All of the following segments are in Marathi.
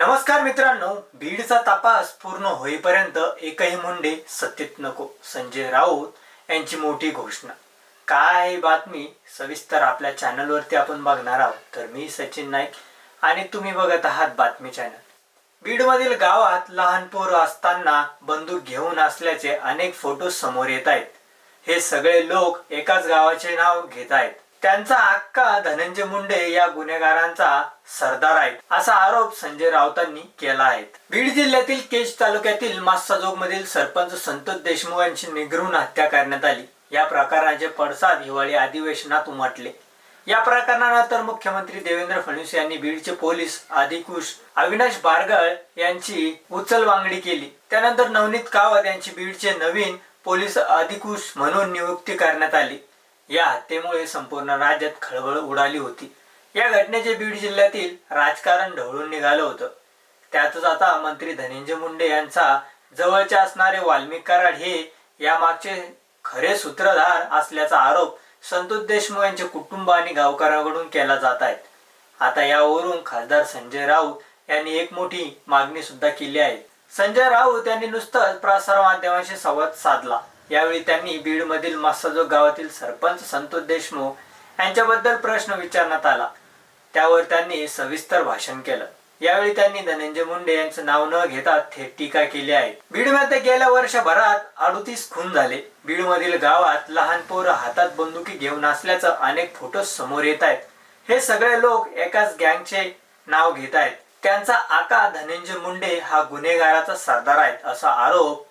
नमस्कार मित्रांनो बीडचा तपास पूर्ण होईपर्यंत एकही मुंडे सत्तेत नको. संजय राऊत यांची मोठी घोषणा. काय आहे बातमी? सविस्तर आपल्या चॅनलवरती आपण बघणार आहोत. तर मी सचिन नाईक आणि तुम्ही बघत आहात बातमी चॅनल बीडमधील गावात लहान पोर असताना बंदूक घेऊन असल्याचे अनेक फोटो समोर येत आहेत. हे सगळे लोक एकाच गावाचे नाव घेत आहेत. त्यांचा अक्का धनंजय मुंडे या गुन्हेगारांचा सरदार आहेत असा आरोप संजय राऊतांनी केला आहे. बीड जिल्ह्यातील केज तालुक्यातील मासाजोग मधील सरपंच संतोष देशमुख यांची निगरून हत्या करण्यात आली. या प्रकाराचे पडसाद हिवाळी अधिवेशनात उमटले. या प्रकरणानंतर मुख्यमंत्री देवेंद्र फडणवीस यांनी बीडचे पोलीस अधिकुश अविनाश बारगळ यांची उचलबांगडी केली. त्यानंतर नवनीत कावत यांची बीडचे नवीन पोलीस अधिकुश म्हणून नियुक्ती करण्यात आली. या हत्येमुळे संपूर्ण राज्यात खळबळ उडाली होती. या घटनेचे बीड जिल्ह्यातील राजकारण ढवळून निघालं होतं. त्यातच आता मंत्री धनंजय मुंडे यांचा जवळचे असणारे वाल्मिक कराड हे यामागचे खरे सूत्रधार असल्याचा आरोप संतोष देशमुख यांचे कुटुंब आणि गावकऱ्यांकडून केला जात आहे. आता यावरून खासदार संजय राऊत यांनी एक मोठी मागणी सुद्धा केली आहे. संजय राऊत यांनी नुसतंच प्रसार माध्यमांशी संवाद साधला. यावेळी त्यांनी बीड मधील मस्साजोग गावातील सरपंच संतोष देशमुख यांच्याबद्दल प्रश्न विचारण्यात आला. त्यावर त्यांनी सविस्तर भाषण केलं. यावेळी त्यांनी धनंजय मुंडे यांचं नाव न घेता थेट टीका केली आहे. बीडमध्ये गेल्या वर्षभरात अडुतीस खून झाले. बीडमधील गावात लहान पोरं हातात बंदुकी घेऊन असल्याचं अनेक फोटो समोर येत आहेत. हे सगळे लोक एकाच गँगचे नाव घेत आहेत. त्यांचा आका धनंजय मुंडे हा गुन्हेगाराचा सरदार आहेत असा आरोप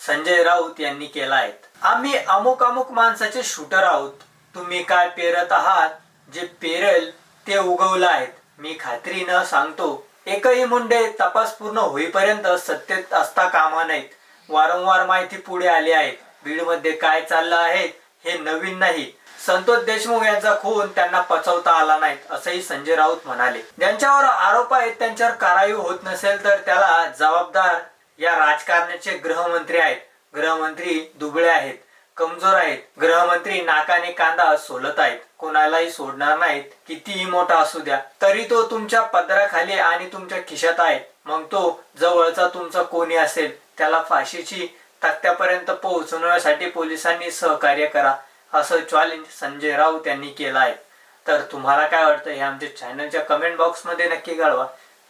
संजय राऊत यांनी केला आहे आम्ही अमुक अमुक माणसाचे शूटर आहोत. तुम्ही काय पेरत आहात? जे पेरेल ते उगवलं आहेत मी खात्रीनं सांगतो. एकही मुंडे तपास पूर्ण होईपर्यंत सत्तेत असता कामा नाहीत वारंवार माहिती पुढे आली आहे. बीडमध्ये काय चाललं आहे हे नवीन नाही. संतोष देशमुख यांचा खून त्यांना पचवता आला नाही असंही संजय राऊत म्हणाले. ज्यांच्यावर आरोप आहेत त्यांच्यावर कारवाई होत नसेल तर त्याला जबाबदार या राजकारणाचे गृहमंत्री आहेत. गृहमंत्री दुबळे आहेत. कमजोर आहेत. गृहमंत्री नाकाने कांदा सोलत आहेत. कोणालाही सोडणार नाहीत. कितीही मोठा असू द्या. तरी तो तुमच्या पदराखाली आणि तुमच्या खिशात आहे. मग तो जवळचा तुमचा कोणी असेल? त्याला फाशीची तक्त्यापर्यंत पोहोचवण्यासाठी पोलिसांनी सहकार्य करा. असं चॅलेंज संजय राऊत यांनी केलं आहे. तर तुम्हाला काय वाटतं हे आमच्या चॅनलच्या कमेंट बॉक्समध्ये नक्की कळवा.